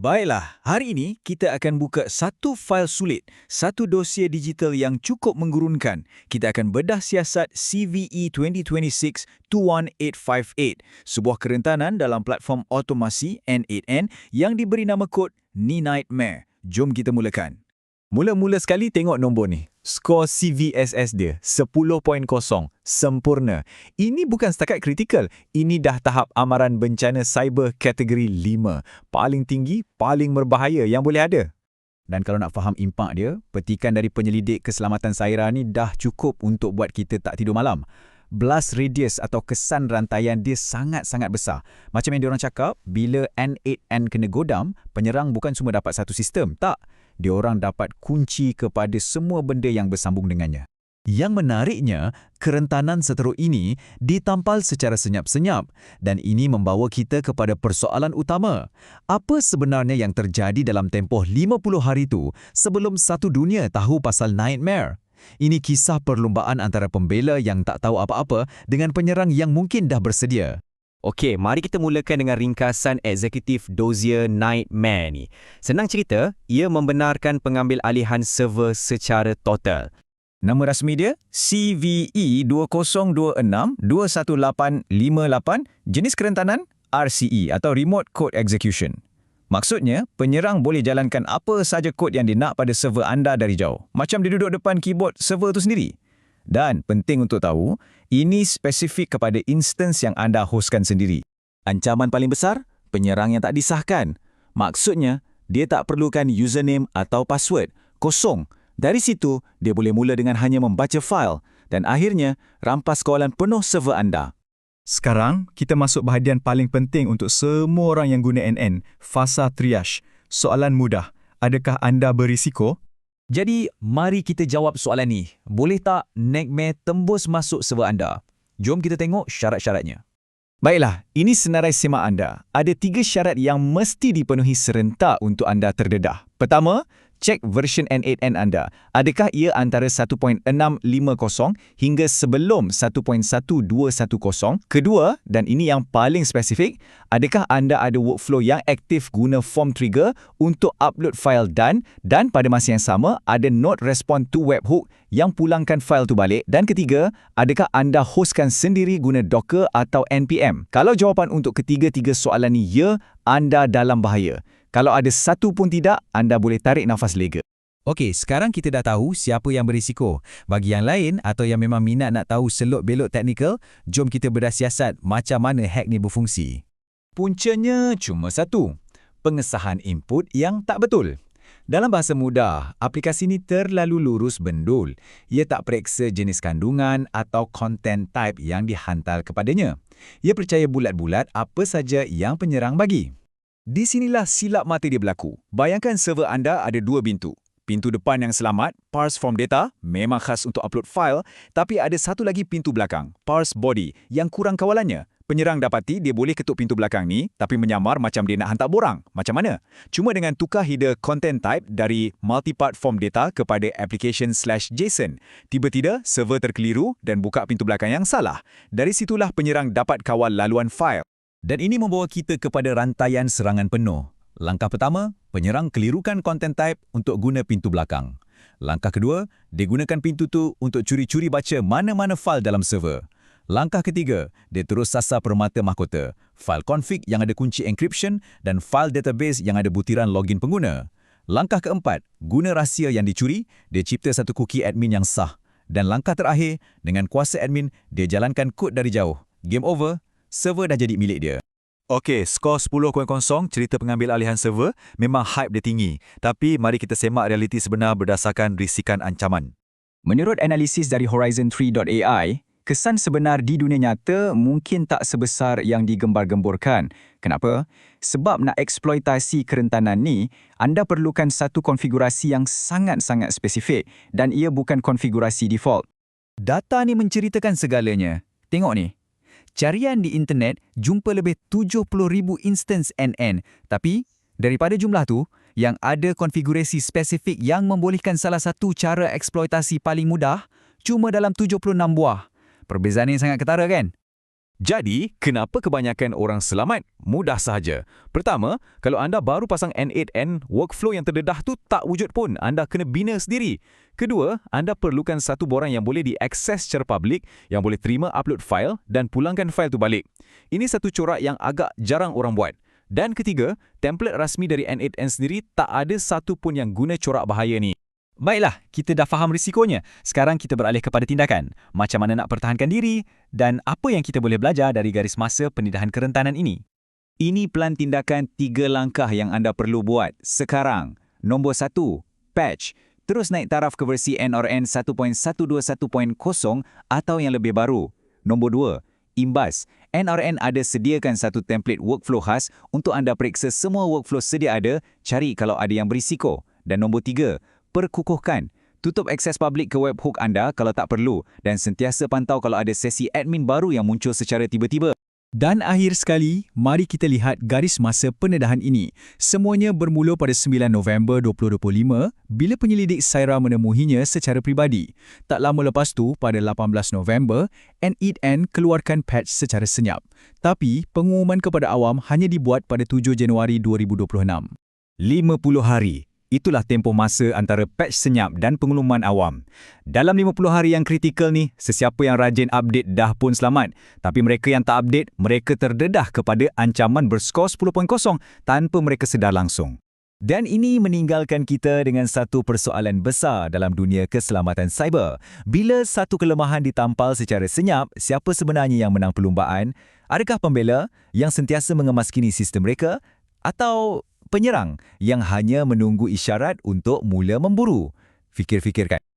Baiklah, hari ini kita akan buka satu fail sulit, satu dosia digital yang cukup menggurunkan. Kita akan bedah siasat E CVE 2026-21858, sebuah kerentanan dalam platform otomasi N8N yang diberi nama kod Ni Nightmare. Jom kita mulakan. Mula-mula sekali tengok nombor ni. Skor CVSS dia 10.0. Sempurna. Ini bukan setakat kritikal. Ini dah tahap amaran bencana cyber kategori 5. Paling tinggi, paling berbahaya yang boleh ada. Dan kalau nak faham impak dia, petikan dari penyelidik keselamatan Saira ni dah cukup untuk buat kita tak tidur malam. Blast radius atau kesan rantaian dia sangat-sangat besar. Macam yang diorang cakap, bila N8N kena godam, penyerang bukan cuma dapat satu sistem. Tak diorang dapat kunci kepada semua benda yang bersambung dengannya. Yang menariknya, kerentanan seteruk ini ditampal secara senyap-senyap dan ini membawa kita kepada persoalan utama. Apa sebenarnya yang terjadi dalam tempoh 50 hari itu sebelum satu dunia tahu pasal Nightmare? Ini kisah perlumbaan antara pembela yang tak tahu apa-apa dengan penyerang yang mungkin dah bersedia. Okey, mari kita mulakan dengan ringkasan eksekutif Dozier Nightmare ni. Senang cerita, ia membenarkan pengambil alihan server secara total. Nama rasmi dia CVE 2026-21858, jenis kerentanan RCE atau Remote Code Execution. Maksudnya, penyerang boleh jalankan apa saja kod yang dia nak pada server anda dari jauh. Macam dia duduk depan keyboard server itu sendiri. Dan penting untuk tahu, ini spesifik kepada instance yang anda hostkan sendiri. Ancaman paling besar, penyerang yang tak disahkan. Maksudnya, dia tak perlukan username atau password. Kosong. Dari situ, dia boleh mula dengan hanya membaca file dan akhirnya rampas kawalan penuh server anda. Sekarang, kita masuk bahagian paling penting untuk semua orang yang guna NN, fasa triage. Soalan mudah, adakah anda berisiko? Jadi, mari kita jawab soalan ni. Boleh tak Nightmare tembus masuk server anda? Jom kita tengok syarat-syaratnya. Baiklah, ini senarai semak anda. Ada tiga syarat yang mesti dipenuhi serentak untuk anda terdedah. Pertama, cek version N8N anda. Adakah ia antara 1.650 hingga sebelum 1.1210? Kedua, dan ini yang paling spesifik, adakah anda ada workflow yang aktif guna form trigger untuk upload file dan dan pada masa yang sama ada node respond to webhook yang pulangkan file tu balik? Dan ketiga, adakah anda hostkan sendiri guna Docker atau NPM? Kalau jawapan untuk ketiga-tiga soalan ni ya, anda dalam bahaya. Kalau ada satu pun tidak, anda boleh tarik nafas lega. Okey, sekarang kita dah tahu siapa yang berisiko. Bagi yang lain atau yang memang minat nak tahu selok-belok teknikal, jom kita bedah siasat macam mana hack ni berfungsi. Puncanya cuma satu, pengesahan input yang tak betul. Dalam bahasa mudah, aplikasi ini terlalu lurus bendul. Ia tak periksa jenis kandungan atau content type yang dihantar kepadanya. Ia percaya bulat-bulat apa saja yang penyerang bagi. Di sinilah silap mata dia berlaku. Bayangkan server anda ada dua pintu. Pintu depan yang selamat, parse form data, memang khas untuk upload file, tapi ada satu lagi pintu belakang, parse body, yang kurang kawalannya. Penyerang dapati dia boleh ketuk pintu belakang ni, tapi menyamar macam dia nak hantar borang. Macam mana? Cuma dengan tukar header content type dari multipart form data kepada application slash JSON. Tiba-tiba, server terkeliru dan buka pintu belakang yang salah. Dari situlah penyerang dapat kawal laluan file. Dan ini membawa kita kepada rantaian serangan penuh. Langkah pertama, penyerang kelirukan content type untuk guna pintu belakang. Langkah kedua, dia gunakan pintu tu untuk curi-curi baca mana-mana file dalam server. Langkah ketiga, dia terus sasar permata mahkota, file config yang ada kunci encryption dan file database yang ada butiran login pengguna. Langkah keempat, guna rahsia yang dicuri, dia cipta satu cookie admin yang sah. Dan langkah terakhir, dengan kuasa admin, dia jalankan kod dari jauh. Game over, server dah jadi milik dia. Okey, skor 10.0 cerita pengambil alihan server memang hype dia tinggi. Tapi mari kita semak realiti sebenar berdasarkan risikan ancaman. Menurut analisis dari Horizon3.ai, kesan sebenar di dunia nyata mungkin tak sebesar yang digembar-gemburkan. Kenapa? Sebab nak eksploitasi kerentanan ni, anda perlukan satu konfigurasi yang sangat-sangat spesifik dan ia bukan konfigurasi default. Data ni menceritakan segalanya. Tengok ni. Carian di internet jumpa lebih 70,000 instance NN. Tapi, daripada jumlah tu, yang ada konfigurasi spesifik yang membolehkan salah satu cara eksploitasi paling mudah, cuma dalam 76 buah. Perbezaan ini sangat ketara kan? Jadi, kenapa kebanyakan orang selamat? Mudah sahaja. Pertama, kalau anda baru pasang N8N, workflow yang terdedah tu tak wujud pun. Anda kena bina sendiri. Kedua, anda perlukan satu borang yang boleh diakses secara publik, yang boleh terima upload file dan pulangkan file tu balik. Ini satu corak yang agak jarang orang buat. Dan ketiga, template rasmi dari N8N sendiri tak ada satu pun yang guna corak bahaya ni. Baiklah, kita dah faham risikonya. Sekarang kita beralih kepada tindakan. Macam mana nak pertahankan diri dan apa yang kita boleh belajar dari garis masa penindahan kerentanan ini. Ini plan tindakan tiga langkah yang anda perlu buat sekarang. Nombor satu, patch. Terus naik taraf ke versi NRN 1.121.0 atau yang lebih baru. Nombor dua, imbas. NRN ada sediakan satu template workflow khas untuk anda periksa semua workflow sedia ada, cari kalau ada yang berisiko. Dan nombor tiga, perkukuhkan. Tutup akses publik ke webhook anda kalau tak perlu dan sentiasa pantau kalau ada sesi admin baru yang muncul secara tiba-tiba. Dan akhir sekali, mari kita lihat garis masa pendedahan ini. Semuanya bermula pada 9 November 2025 bila penyelidik Saira menemuinya secara pribadi. Tak lama lepas tu, pada 18 November, N8N keluarkan patch secara senyap. Tapi, pengumuman kepada awam hanya dibuat pada 7 Januari 2026. 50 hari. Itulah tempoh masa antara patch senyap dan pengumuman awam. Dalam 50 hari yang kritikal ni, sesiapa yang rajin update dah pun selamat. Tapi mereka yang tak update, mereka terdedah kepada ancaman berskor 10.0 tanpa mereka sedar langsung. Dan ini meninggalkan kita dengan satu persoalan besar dalam dunia keselamatan cyber. Bila satu kelemahan ditampal secara senyap, siapa sebenarnya yang menang perlumbaan? Adakah pembela yang sentiasa mengemaskini sistem mereka? Atau penyerang yang hanya menunggu isyarat untuk mula memburu. Fikir-fikirkan.